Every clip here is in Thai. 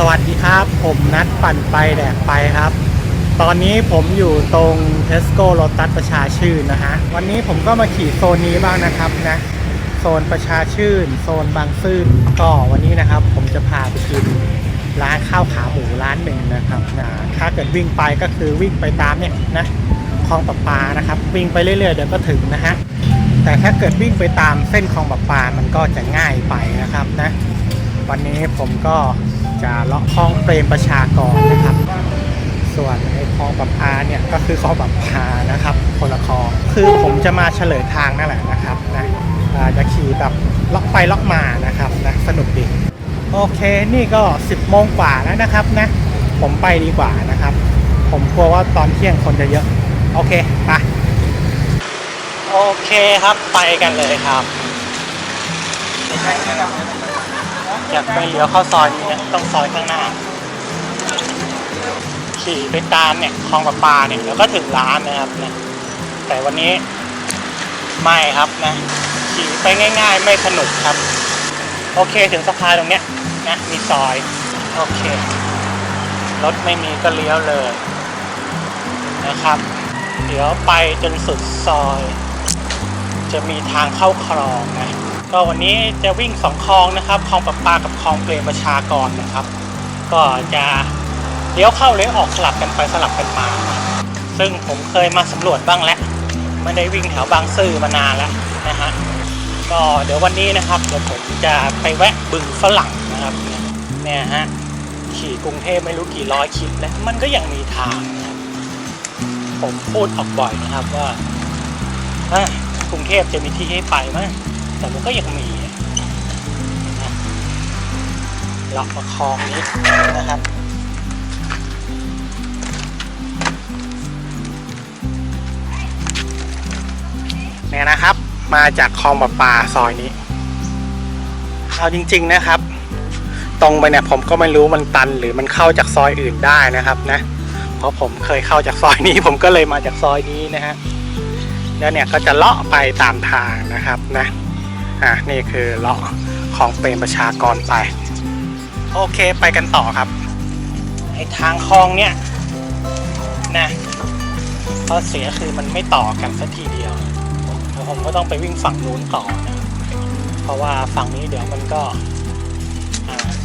สวัสดีครับ ผมนัดปั่นไปแดกไปครับ ตอนนี้ผมอยู่ตรงเทสโก้โ t ตัสประชาชื่นนะฮะ วันนี้ผมก็มาขี่โซนนี้บ้างนะครับนะ โซนประชาชื่น โซนบางซื่นก็วันนี้นะครับ ผมจะพาไปกินร้านข้าวขาหมูร้านหนึ่งนะครับนะถ้าเกิดวิ่งไปก็คือวิ่งไปตามเนี่ยนะคลองประปานะครับ วิ่งไปเรื่อยๆเดี๋ยวก็ถึงนะฮะแต่ถ้าเกิดวิ่งไปตามเส้นคลองประปามันก็จะง่ายไปนะครับนะ วันนี้ผมก็จะเลาะคลองเปรมประชากรนะครับ ส่วนไอ้คลองประปาเนี่ยก็คือคลองประปานะครับคนละคลองคือผมจะมาเฉลยทางนั่นแหละนะครับนะจะขี่แบบเลาะไปเลาะมานะครับนะสนุกดีโอเคนี่ก็ 10โมงกว่าแล้วนะครับนะผมไปดีกว่านะครับ ผมกลัวว่าตอนเที่ยงคนจะเยอะ โอเคไปโอเคครับไปกันเลยครับ อยากไปเลี้ยวเข้าซอยนี้เนี่ยต้องซอยข้างหน้า ขี่ไปตามเนี่ยคลองประปาเนี่ยแล้วก็ถึงร้านนะครับนะแต่วันนี้ไม่ครับนะขี่ไปง่าย ๆ ไม่สนุกครับ โอเคถึงสะพานตรงเนี้ยนะมีซอย โอเค รถไม่มีก็เลี้ยวเลยนะครับเดี๋ยวไปจนสุดซอย จะมีทางเข้าคลองนะ ก็วันนี้จะวิ่งสองคลองนะครับคลองประปากับคลองเปรมประชากรนะครับ ก็จะเลี้ยวเข้าเลี้ยวออกสลับกันไปสลับกันมา ซึ่งผมเคยมาสำรวจบ้างแล้วไม่ได้วิ่งแถวบางซื่อมานานแล้วนะฮะก็เดี๋ยววันนี้นะครับเดี๋ยวผมจะไปแวะบึงฝรั่งนะครับเนี่ยฮะขี่กรุงเทพไม่รู้กี่ร้อยคิดแล้วมันก็ยังมีทางนะผมพูดออกบ่อยนะครับว่ากรุงเทพจะมีที่ให้ไปไหม แต่มันก็ยังมีนะเลาะประคองนี้นะครับเนี่ยนะครับ มาจากคลองประปาซอยนี้เอาจริง ๆนะครับ ตรงไปเนี่ยผมก็ไม่รู้มันตันหรือมันเข้าจากซอยอื่นได้นะครับนะ เพราะผมเคยเข้าจากซอยนี้ ผมก็เลยมาจากซอยนี้นะฮะแล้วเนี่ยก็จะเลาะไปตามทางนะครับนะ อะนี่คือเลาะของเปรมประชากรไป โอเคไปกันต่อครับไอทางคลองเนี่ยนะข้อเสียคือมันไม่ต่อกันสักทีเดียวเดี๋ยวผมก็ต้องไปวิ่งฝั่งนู้นต่อนะเพราะว่าฝั่งนี้เดี๋ยวมันก็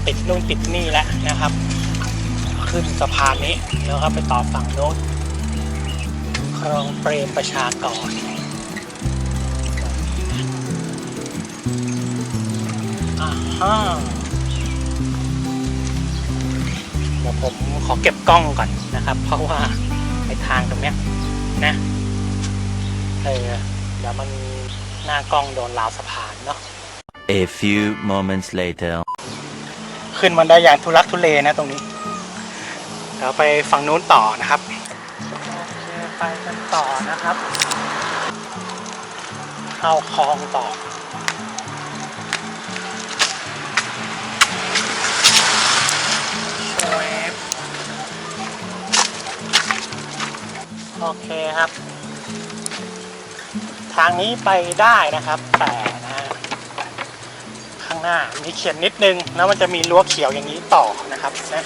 ติดนู่นติดนี่แล้วนะครับ ขึ้นสะพานนี้แล้วก็ไปต่อฝั่งโน้นคลองเปรมประชากร อ่าฮะเดี๋ยวผมขอเก็บกล้องก่อนนะครับ เพราะว่าไอทางตรงเนี้ยนะเออเดี๋ยวมันหน้ากล้องโดนราวสะพานเนาะ A few moments later. ขึ้นมันได้อย่างทุลักทุเลนะตรงนี้ เดี๋ยวไปฝั่งนู้นต่อนะครับโอเคไปกันต่อนะครับ เข้าคลองต่อ โอเคครับ ทางนี้ไปได้นะครับ แต่นะข้างหน้ามีเขียนนิดนึงแล้วมันจะมีรั้วเขียวอย่างนี้ต่อนะครับนะ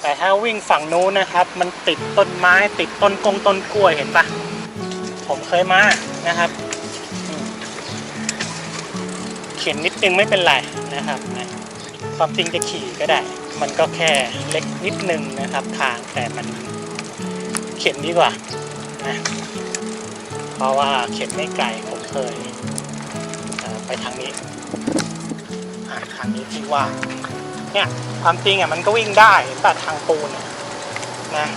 แต่ถ้าวิ่งฝั่งนู้นนะครับ มันติดต้นไม้ติดต้นกงต้นกล้วยเห็นปะผมเคยมานะครับเขียนนิดนึงไม่เป็นไรนะครับนะความจริงจะขี่ก็ได้ มันก็แค่เล็กนิดนึงนะครับ ทางแต่มัน เขียนดีกว่านะเพราะว่าเขียนไม่ไกลผมเคยเไปทางนี้ทางนี้ที่ว่าเนี่ยความจริงอะมันก็วิ่งได้แต่ทางปูนนะ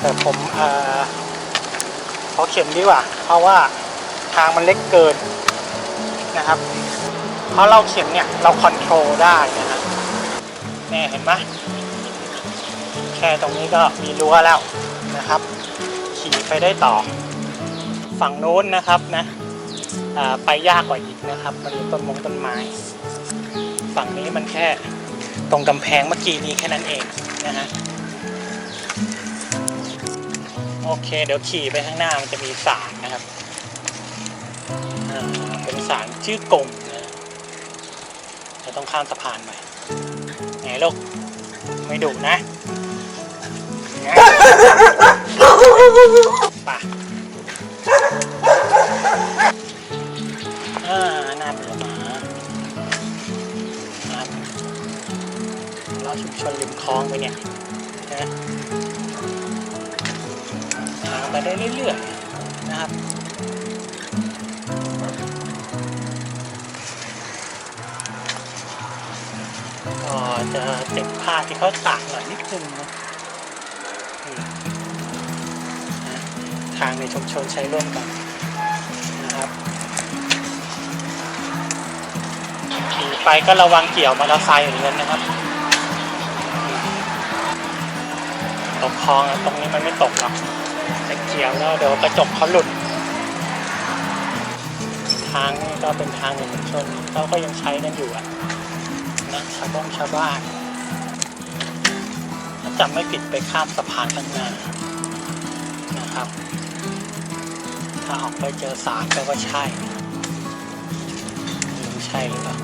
แต่ผมเออขอเข็นดีกว่า เพราะว่าทางมันเล็กเกินนะครับเพราะเราเข็นเนี่ยเราคอนโทรลได้นะครับเนี่ยเห็นไหมแค่ตรงนี้ก็มีรั้วแล้ว นะครับ ขี่ไปได้ต่อฝั่งโน้นนะครับนะไปยากกว่าอีกนะครับ มันมีต้นมงต้นไม้ ฝั่งนี้มันแค่ตรงกำแพงเมื่อกี้นี้แค่นั้นเองนะฮะโอเค เดี๋ยวขี่ไปข้างหน้ามันจะมีศาลนะครับอ่าเป็นศาลชื่อกงนะเราต้องข้ามสะพานไปไงลูกไม่ดุนะ ป่ะอ่าหน้าเป็นหมาครับเราชุมชนริมคลองไปเนี่ยนะทางไปได้เรื่อยๆนะครับก็จะเจ็บผ้าที่เขาตากหน่อยนิดนึงนะ ในชุมชนใช้ร่วมกันนะครับขี่ไปก็ระวังเกี่ยวมอเตอร์ไซค์เหมือนกันนะครับ ตกคลองตรงนี้มันไม่ตกหรอกแต่เกี่ยวแล้วเดี๋ยวกระจกเขาหลุด ทางนี่ก็เป็นทางในชุมชนเขาก็ยังใช้กันอยู่อะนะชาวบ้านชาวบ้านถ้าจำไม่ผิดไปข้ามสะพานข้างหน้านะครับ ถ้าออกไปเจอสารก็ว่าใช่ไม่รู้ใช่หรือเปล่า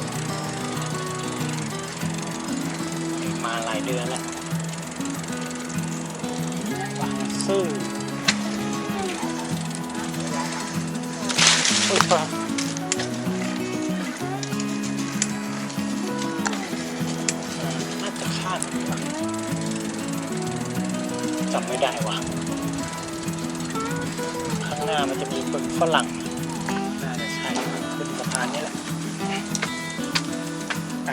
มาหลายเดือนแล้วบางซื่ออุ้ยครับน่าจะคาดจำไม่ได้ว่ะ หน้ามันจะมีคนฝรั่งน่าจะใช่ขึ้นสะพานนี่แหละไป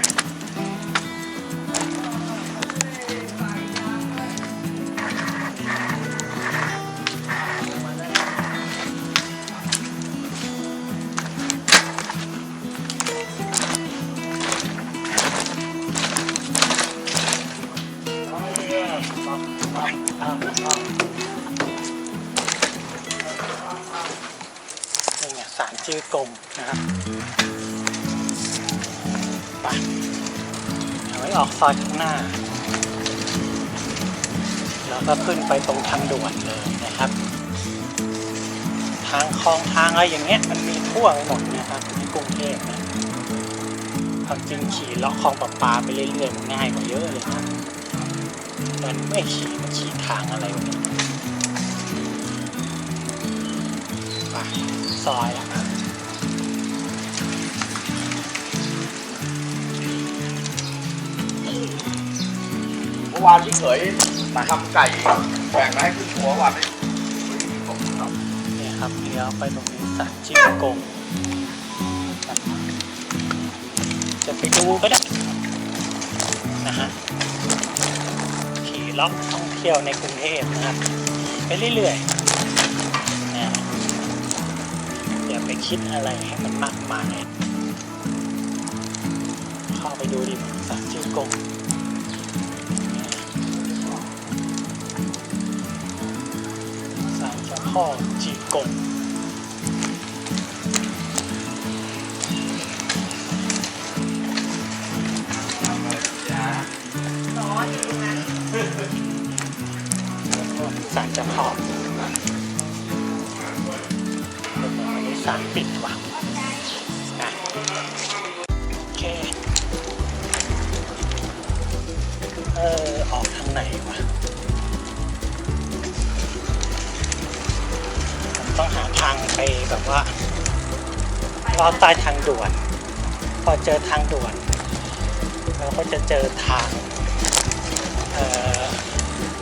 ชื่อกลมนะครับไปเอาไว้ออกซอยข้างหน้า แล้วก็ขึ้นไปตรงทางด่วนเลยนะครับ ทางคลองทางอะไรอย่างเงี้ยมันมีทั่วไปหมดนะครับที่กรุงเทพนะความจริงขี่เลาะคลองประปาไปเรื่อยๆมันง่ายกว่าเยอะเลยนะมันไม่ขี่มันขี่ทางอะไรวะเนี่ยไปซอยแล้ วควานพี่เขยทำไก่แบ่งมาให้ครึ่งหัววันนี้ผมทำเนี่ยครับเลี้ยวไปตรงนี้สารจิ้มกงจะไปดูก็ได้นะฮะขี่ล็อกท่องเที่ยวในกรุงเทพนะครับ ไปเรื่อยๆนะอย่าไปคิดอะไรให้มันมากมายเข้าไปดูดิสารจิ้มกงารเจ้าพ่อจีกงสารจะพอเป็นเหมือนวันนี้สารปิดว่ะโอเค เออ ออกทางไหนวะ ต้องหาทางไปแบบว่าลอดใต้ทางด่วน พอเจอทางด่วนเราก็จะเจอทางเอ่อ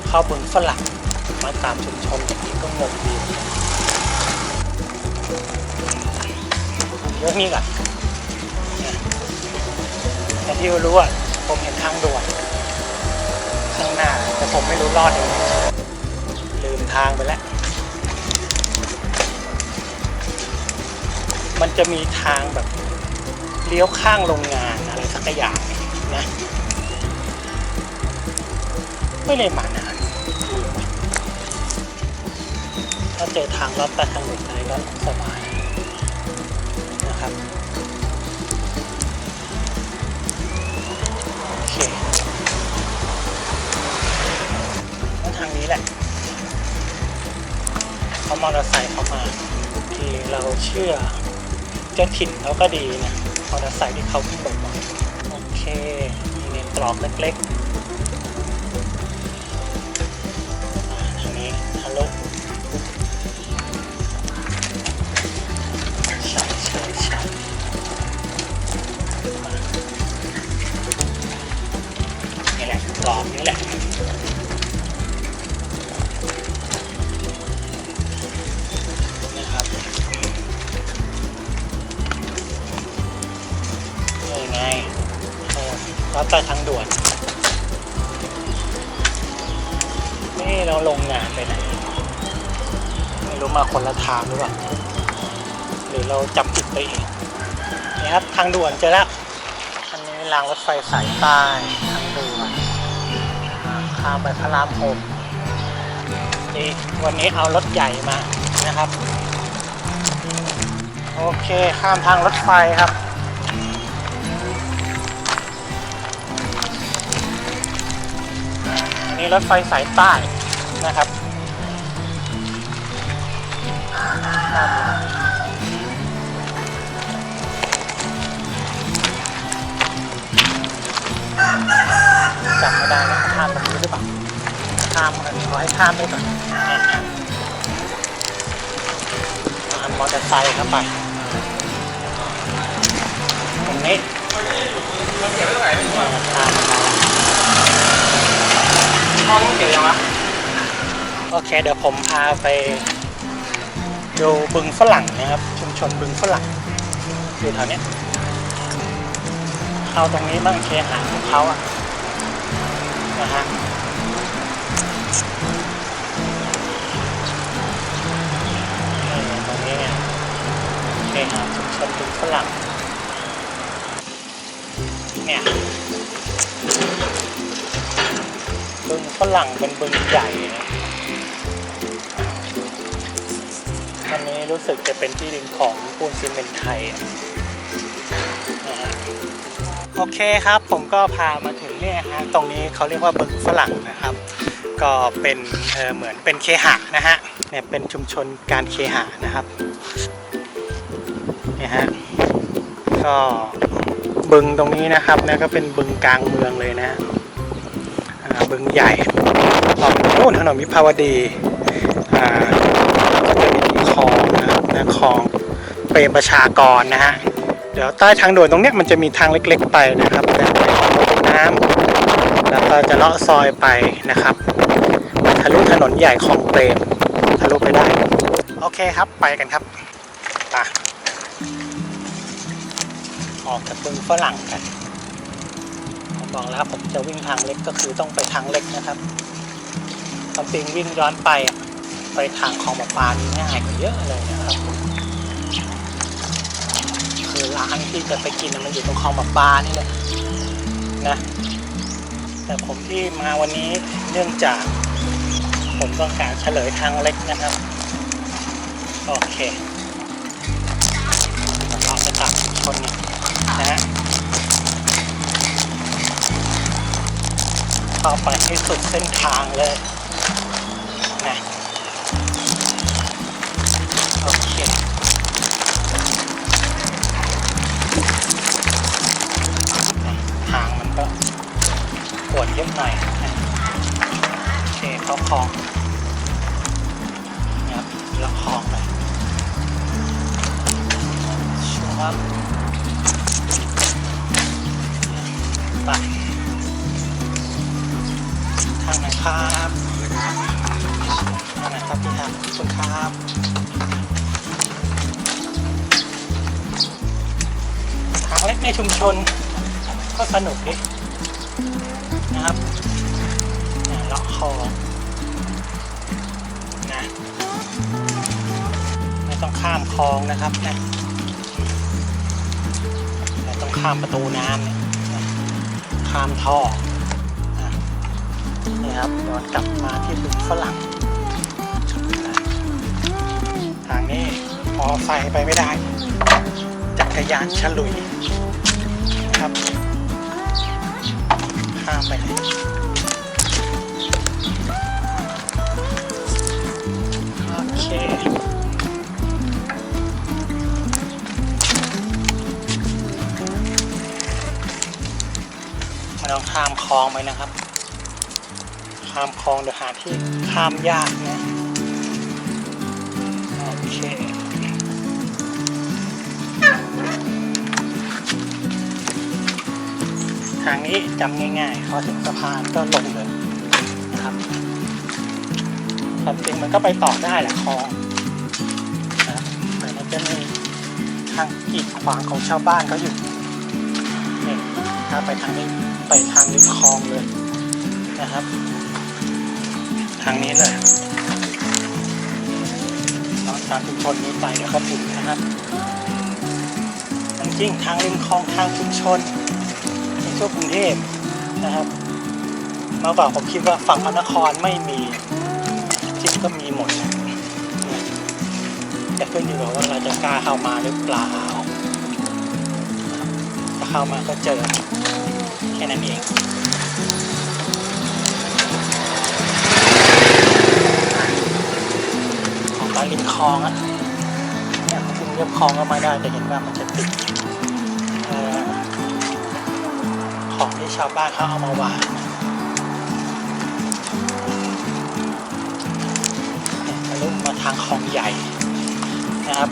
ข้าบึงฝรั่งมาตามชุมชนอย่างนี้ก็งงดีเยอะนี่ก่อนนะแต่ที่รู้อะผมเห็นทางด่วนข้างหน้าแต่ผมไม่รู้รอดยังไงลืมทางไปแล้ว มันจะมีทางแบบเลี้ยวข้างโรงงานอะไรสักอย่างนะไม่ได้มานานถ้าเจอทางลอดใต้ทางด่วนอะไรก็สบายนะครับโอเคแล้วทางนี้แหละเขามอเตอร์ไซค์เข้ามาที่เราเชื่อ เจ้าถิ่นเขาก็ดีนะมอเตอร์ไซค์ที่เขาขึ้นบ่อยๆโอเคมีเนตรอกเล็กๆ เราลงงานไปไหน ไม่รู้มาคนละทางหรือเปล่า หรือเราจำผิดไปเองนี่ครับทางด่วนเจอแล้ว อันนี้รางรถไฟสายใต้ทางด่วนข้ามไปพระรามหกนี่วันนี้เอารถใหญ่มานะครับ โอเคข้ามทางรถไฟครับนนี้รถไฟสายใต้ นะครับข้ามมาจำไม่ได้นะข้ามตรงนี้หรือเปล่าข้ามมันขอให้ข้ามได้ก่อนอะข้ามมอเตอร์ไซค์เข้าไปตรงนี้ข้ามมาห้องเก็บยังวะ โอเคเดี๋ยวผมพาไปดูบึงฝรั่งนะครับ ชุมชนบึงฝรั่งอยู่แถวนี้เข้าตรงนี้บ้างเคหะของเขาอะนะฮะตรงนี้เนี่ยเคหะชุมชนบึงฝรั่งเนี่ยบึงฝรั่งเป็นบึงใหญ่นะ รู้สึกจะเป็นที่ดินของปูนซีเมนต์ไทย โอเคครับผมก็พามาถึงเนี่ยฮะตรงนี้เขาเรียกว่าบึงฝรั่งนะครับ ก็เป็นเออเหมือนเป็นเคหะนะฮะเนี่ยเป็นชุมชนการเคหะนะครับเนี่ยฮะก็บึงตรงนี้นะครับเนี่ยก็เป็นบึงกลางเมืองเลยนะบึงใหญ่ออกนู่นถนนวิภาวดีอ่า ก็จะมีคลอง นะคลองเปรมประชากรนะฮะเดี๋ยวใต้ทางด่วนตรงเนี้ยมันจะมีทางเล็กๆไปนะครับเป็นน้ำแล้วก็จะเลาะซอยไปนะครับทะลุถนนใหญ่ของเปรมทะลุไปได้ โอเคครับไปกันครับไปออกจากบึงฝรั่งกันผมบอกแล้วผมจะวิ่งทางเล็กก็คือต้องไปทางเล็กนะครับความจริงวิ่งย้อนไปไปทางคลองประปานี่ง่ายกว่าเยอะเลยนะครับ ที่จะไปกินมันอยู่ตรงคลองประปานี่แหละนะแต่ผมที่มาวันนี้เนื่องจาก ผมต้องการเฉลยทางเล็กนะครับ โอเคเราจะตัดชนนะฮะเข้าไปให้สุดเส้นทางเลย เยอะหน่อยโอเคเข้าคลองนะครับแล้วคลองไปชัวร์ไปทางไหนครับทางไหนครับพี่ครับขอบคุณครับทางเล็กในชุมชนก็สนุกดี เนี่ยเลาะคลอนะไม่ต้องข้ามคลองนะครับนะแต่ต้องข้ามประตูน้ำนะข้ามท่อนะนี่ครับย้อนกลับมาที่บึงฝรั่งทางนี้มอไซค์ไปไม่ได้ จักรยานฉลุยครับข้ามไปเลย ข้ามคลองไปนะครับ ข้ามคลองเดี๋ยวหาที่ข้ามยากนะโอเคทางนี้จำง่ายๆพอถึงสะพานก็ลงเลยนะครับความจริงมันก็ไปต่อได้แหละคลองนะแต่มันจะมีทางกีดขวางของชาวบ้านเขาอยู่นี่ถ้าไปทางนี้ ไปทางริมคลองเลยนะครับ ทางนี้เลยนอกจากชุมชนนี้ไปเดี๋ยวก็ถึงนะครับจริงทางริมคลองทางชุมชนในทั่วกรุงเทพนะครับเมื่อก่อนผมคิดว่าฝั่งพระนครไม่มีจริงก็มีหมดนะแต่ขึ้นอยู่กับว่าเราจะกล้าเข้ามาหรือเปล่าถ้าเข้ามาก็เจอ ค่นั้นเองของร้านริมคลองอะเนี่ยเขาคุณเรียบคลองก็มาได้แต่เห็นว่ามันจะติดของที่ชาวบ้านเขาเอามาวางเนี่ยทะลุมาทางคลองใหญ่นะครับ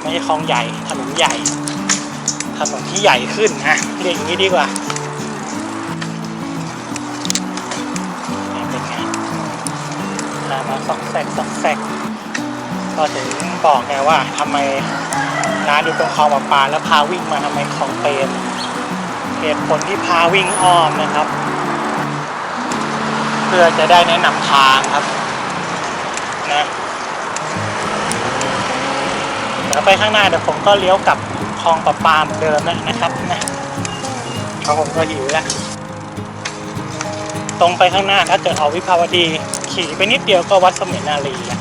ไม่ใช่คลองใหญ่ถนนใหญ่ ถนนที่ใหญ่ขึ้นนะเรียกอย่างนี้ดีกว่าเนี่ยเป็นไงตามมาสองแสกสองแสกก็ถึงบอกไงว่าทำไมร้านอยู่ตรงคลองประปาแล้วพาวิ่งมาทำไมคลองเปรมเหตุผลที่พาวิ่งอ้อมนะครับ เพื่อจะได้แนะนำทางครับนะเดี๋ยวไปข้างหน้าเดี๋ยวผมก็เลี้ยวกลับ คลองประปาเหมือนเดิมแล้วนะครับนะเพราะผมก็หิวแล้วตรงไปข้างหน้าถ้าเกิดออกวิภาวดี ขี่ไปนิดเดียวก็วัดสมินารีนะ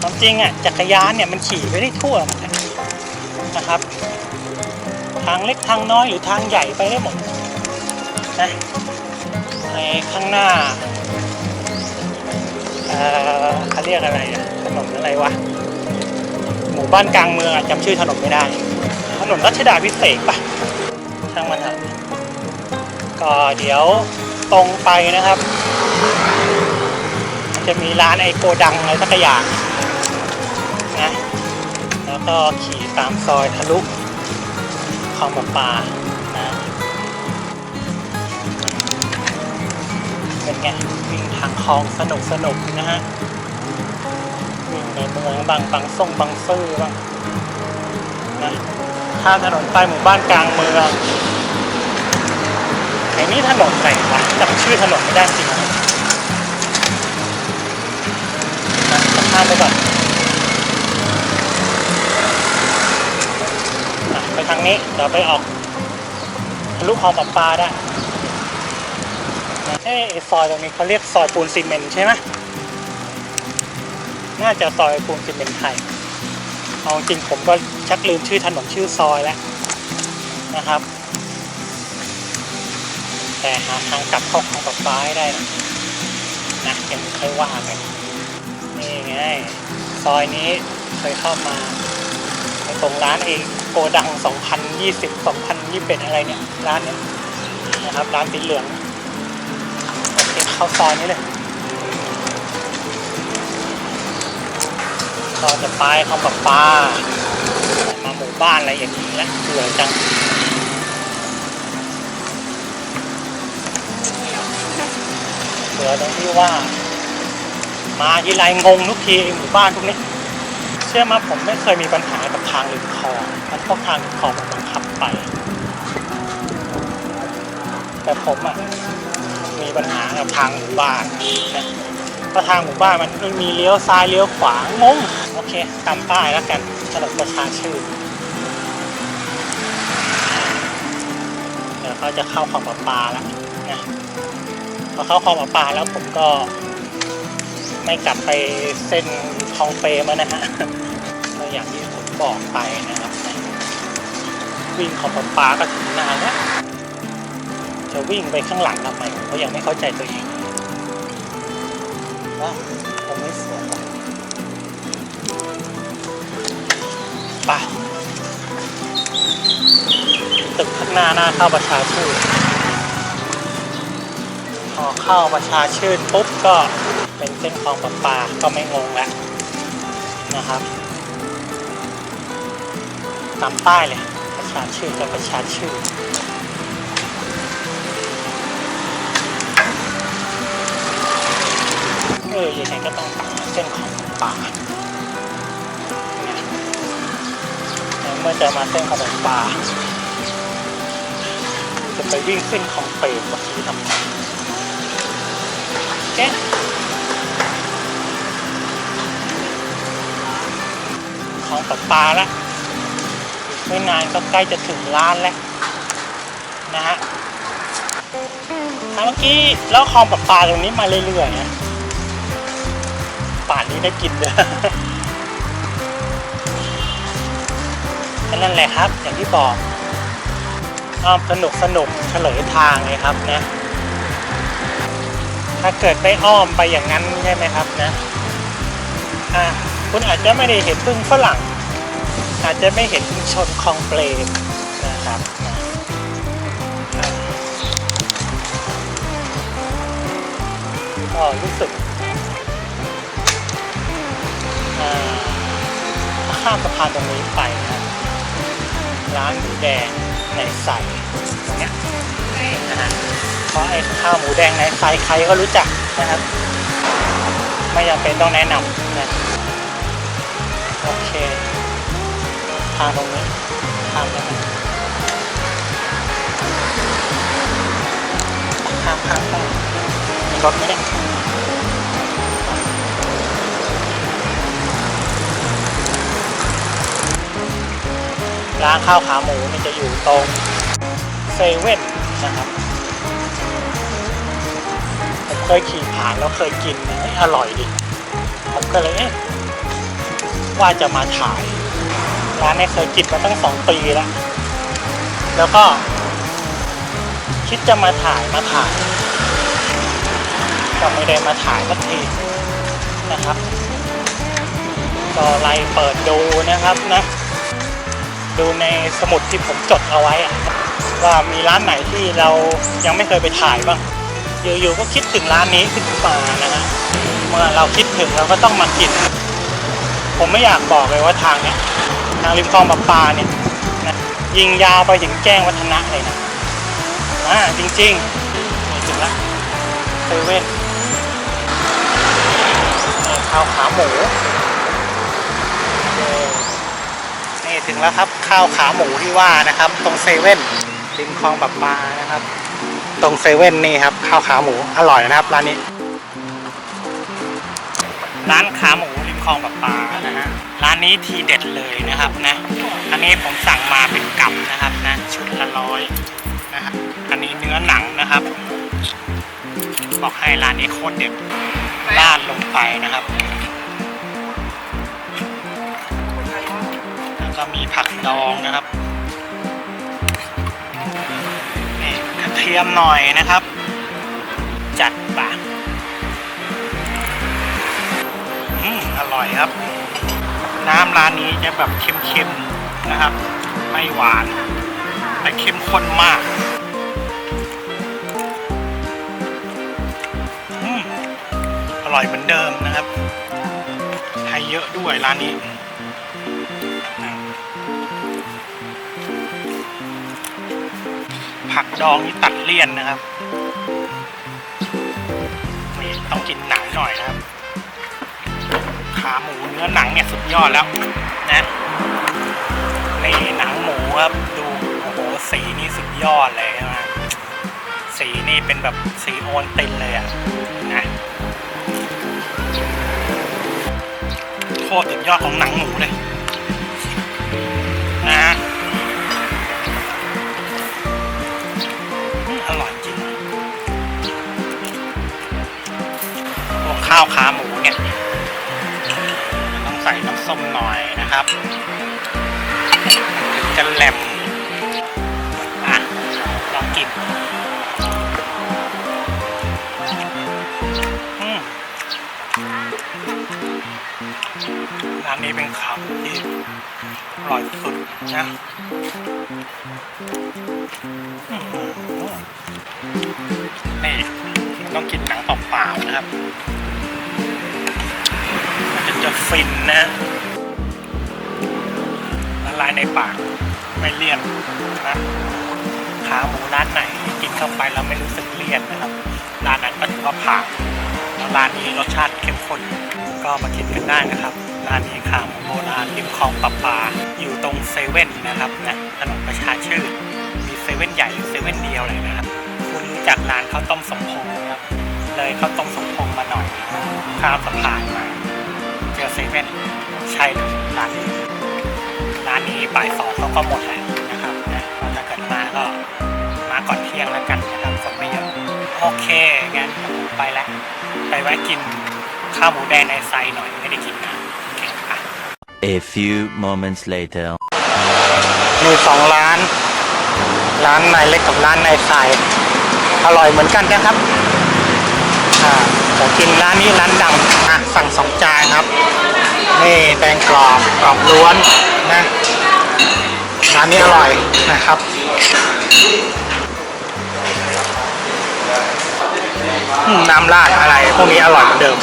ความจริงอะจักรยานเนี่ยมันขี่ไปได้ทั่วนะครับ ทางเล็กทางน้อยหรือทางใหญ่ไปได้หมดนะในข้างหน้าเอ่อเขาเรียกอะไรอะถนนอะไรวะ หมู่บ้านกลางเมืองอะจำชื่อถนนไม่ได้ ถนนรัชดาพิเศษกปะช่างมันเถอะก็เดี๋ยวตรงไปนะครับมันจะมีร้านไอโกดังอะไรสักอย่างนะแล้วก็ขี่ตามซอยทะลุคลองประปานะเป็นไงวิ่งทางคลองสนุกสนุกนะฮะ ในเมืองบางบางส่งบางซื่อบ้างนะข้ามถนนไปหมู่บ้านกลางเมืองไอ้นี่ถนนไหนวะจำชื่อถนนไม่ได้จริงนะข้ามไปก่อนไปทางนี้เดี๋ยวไปออกทะลุคลองประปาได้นะเอ้ไอ้ซอยตรงนี้เขาเรียกซอยปูนซีเมนต์ใช่ไหม น่าจะซอยปูนซีเมนต์ไทยเอาจริงผมก็ชักลืมชื่อถนนชื่อซอยแล้วนะครับ แต่หาทางกลับเข้าคลองประปได้นะนะยังค่อยว่ากันนี่ไงซอยนี้เคยเข้ามาตรงร้านเองโกดัง 2020 2021 อะไรเนี่ย ร้านเนี้ยนะครับร้านสีเหลืองโอเคเข้าซอยนี้เลย ก็จะไปเข้าปะปามาหมู่บ้านอะไรอย่างนี้แล้วเบื่อจังเบื่อตรงที่ว่า มาทีไรงงทุกทีหมู่บ้านทุกนี้เชื่อมาผมไม่เคยมีปัญหากับทางหริมคลองมันเพราะทางหริมคลองมันบังคับไป แต่ผมอะมีปัญหากับทางหมู่บ้านนะเพราะทางหมู่บ้านมันมีเลี้ยวซ้ายเลี้ยวขวางง เคตามป้ายแล้วกันถนนประชาชื่นเดี๋ยวเขาจะเข้าคลองประปาแล้วนะพอเข้าคลองประปาแล้วผมก็ ไม่กลับไปเส้นคลองเปรมนะฮะอย่างที่ผมบอกไปนะครับ วิ่งของปลาปลาก็ถึงนานแล้วจะวิ่งไปข้างหลังทำไมผมก็ยังไม่เข้าใจตัวเองว่า ไปตึกข้างหน้าหน้าเข้าประชาชื่นพอเข้าประชาชื่นปุ๊บก็เป็นเส้นคลองประปาก็ไม่งงแล้วนะครับตามป้ายเลยประชาชื่นก็ประชาชื่นเออยังไงก็ต้องเส้นของป่า มื่อจะมาเส้นขนมป่าจะไปวิ่งเส้นของเปรตวันนี้ทำไมแกของปลาปลาละอีกไม่นานก็ใกล้จะถึงร้านแล้ว นะฮะอะเมื่อกี้แล้วคลองปลาปลาตรงนี้มาเรื่อยๆนะป่านนี้ได้กินเลย นั่นแหละครับ อย่างที่บอกอ้อมสนุกสนุกเฉลยทางเลยครับนะ ถ้าเกิดไม่อ้อมไปอย่างนั้นใช่ไหมครับนะอ่าคุณอาจจะไม่ได้เห็นพึ่งฝรั่ง อาจจะไม่เห็นพึ่งชนคลองเปลมนะครับก็รู้สึกข้ามสะพานตรงนี้ไปนะครับ ร้านหมูแดงในใสตรงเนี้ยนะฮะเพราะไอ้ข้าวหมูแดงในใสใครก็รู้จักนะครับ ไม่จำเป็นต้องแนะนำนะโอเค ทางตรงนี้ทางตรงนี้ข้ามข้ามข้ามรถไมเนี่ ร้านข้าวขาหมูมันจะอยู่ตรงเซเว่นนะครับผมเคยขี่ผ่านแล้วเคยกินเอ้ยอร่อยดีผมก็เลยเว่าจะมาถ่ายร้านนี้เคยกินมาตั้งสองปีแล้วแล้วก็ คิดจะมาถ่ายมาถ่ายก็ไม่ได้มาถ่ายสักทีนะครับ ก็ไล่เปิดดูนะครับนะ ดูในสมุดที่ผมจดเอาไว้อะว่ามีร้านไหนที่เรายังไม่เคยไปถ่ายบ้าง อยู่ๆก็คิดถึงร้านนี้ขึ้นมานะฮะเมื่อเราคิดถึงเราก็ต้องมากิน ผมไม่อยากบอกเลยว่าทางเนี้ยทางริมคลองปลาปาเนี่ยนะยิงยาวไปถึงแจ้งวัฒนะเลยนะอ่าจริงๆนี่ถึงละเซเว่นข้าวขาหมูเถึงแล้วครับข้าวขาหมูที่ว่านะครับ ตรงเซเว่นริมคลองปลาปานะครับ ตรงเซเว่นนี่ครับข้าวขาหมูอร่อยนะครับร้านนี้ ร้านขาหมูริมคลองปลาปานะฮะร้านนี้ทีเด็ดเลยนะครับนะอันนี้ผมสั่งมาเป็นกับนะครับนะชุดละร้อยนะฮะอันนี้เนื้อหนังนะครับ บอกให้ร้านนี้โคตรเด็ดราดลงไปนะครับ ก็มีผักดองนะครับนี่กระเทียมหน่อยนะครับ จัดปะอืมอร่อยครับ น้ำร้านนี้จะแบบเค็มๆนะครับ ไม่หวานแต่เข้มข้นมากอืมอร่อยเหมือนเดิมนะครับ ให้เยอะด้วยร้านนี้ ผักดองนี่ตัดเลี่ยนนะครับนี่ต้องกินหนังหน่อยนะครับ ขาหมูเนื้อหนังเนี่ยสุดยอดแล้วนะนี่หนังหมูครับดูโอ้โหสีนี่สุดยอดเลยนะสีนี่เป็นแบบสีโอนตินเลยอะนะโคตรสุดยอดของหนังหมูเลย ข้าวขาหมูเนี่ยต้องใส่น้ำส้มหน่อยนะครับถึงจะแหลมอะลองกินอืมร้านนี้เป็นคำที่อร่อยสุดนะนี่ต้องกินหนังเปล่าๆนะครับ จะฟินนะละลายในปากไม่เลี่ยนนะขาหมูร้านไหนกินเข้าไปแล้วไม่รู้สึกเลี่ยนนะครับร้านนั้นก็ถือว่าผ่านแล้วร้านนี้รสชาติเข้มข้นก็มากินกันได้นะครับร้านนี้ขาหมูโบราณริมคลองประปา อยู่ตรงเซเว่นนะครับนะถนนประชาชื่นมีเซเว่นใหญ่เซเว่นเดียวเลยนะครับคุณรู้จักร้านข้าวต้มสมพงษ์ครับเลยข้าวต้มสมพงษ์มาหน่อยข้ามสะพานมา อเซเว่นใช่เลยร้านนี้ร้านนี้บ่ายสองเขาก็หมดแล้วนะครับนะก็ถ้าเกิดมาก็มาก่อนเที่ยงแล้วกันนะครับคนไม่เยอะโอเคงั้นเดี๋ยวผมไปแล้วไปแวะกินข้าวหมูแดงในไซหน่อยไม่ได้กินนานโอเคอะ A few moments later. มีสองร้าน ร้านนายเล็กกับร้านนายไซอร่อยเหมือนกันนะครับ อ่าแต่กินร้านนี้ร้านดังอะสั่งสองจานครับ นี่แตงกรอบกรอบล้วนนะร้านนี้อร่อยนะครับน้ำราดอะไรพวกนี้อร่อยเหมือนเดิม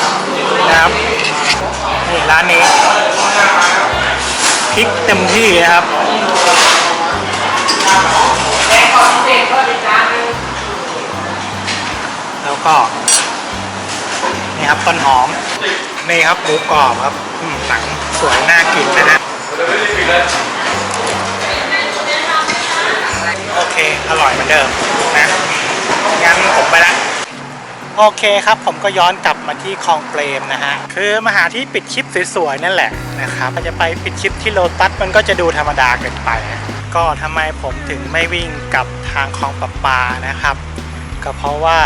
นะครับนี่ร้านนี้พริกเต็มที่นะครับแล้วก็ นี่ครับต้นหอม นี่ครับหมูกรอบครับหนังสวยน่ากินนะฮะโอเค อร่อยเหมือนเดิมนะงั้นผมไปละโอเคครับผมก็ย้อนกลับมาที่คลองเปรมนะฮะ คือมาหาที่ปิดคลิปสวยๆนั่นแหละนะครับจะไปปิดคลิปที่โลตัสมันก็จะดูธรรมดาเกินไป ก็ทำไมผมถึงไม่วิ่งกลับทางคลองประปานะครับ ก็เพราะว่า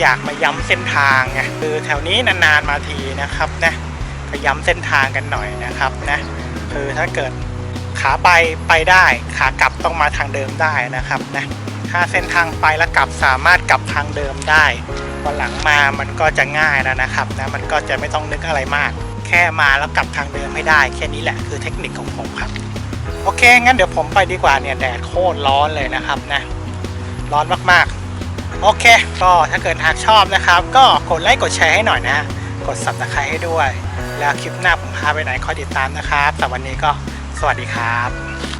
อยากมาย้ำเส้นทางไงคือแถวนี้นานๆมาทีนะครับนะก็ย้ำเส้นทางกันหน่อยนะครับนะคือถ้าเกิดขาไปไปได้ขากลับต้องมาทางเดิมได้นะครับนะถ้าเส้นทางไปแล้วกลับสามารถกลับทางเดิมได้วันหลังมามันก็จะง่ายแล้วนะครับนะมันก็จะไม่ต้องนึกอะไรมาก แค่มาแล้วกลับทางเดิมไม่ได้ แค่นี้แหละคือเทคนิคของผมครับโอเคงั้นเดี๋ยวผมไปดีกว่าเนี่ยแดดโคตรร้อนเลยนะครับนะร้อนมากๆ โอเค ก็ถ้าเกิดหากชอบนะครับ ก็กดไลค์กดแชร์ให้หน่อยนะ กดสับตะไคร้ให้ด้วย แล้วคลิปหน้าผมพาไปไหนคอยติดตามนะครับ แต่วันนี้ก็สวัสดีครับ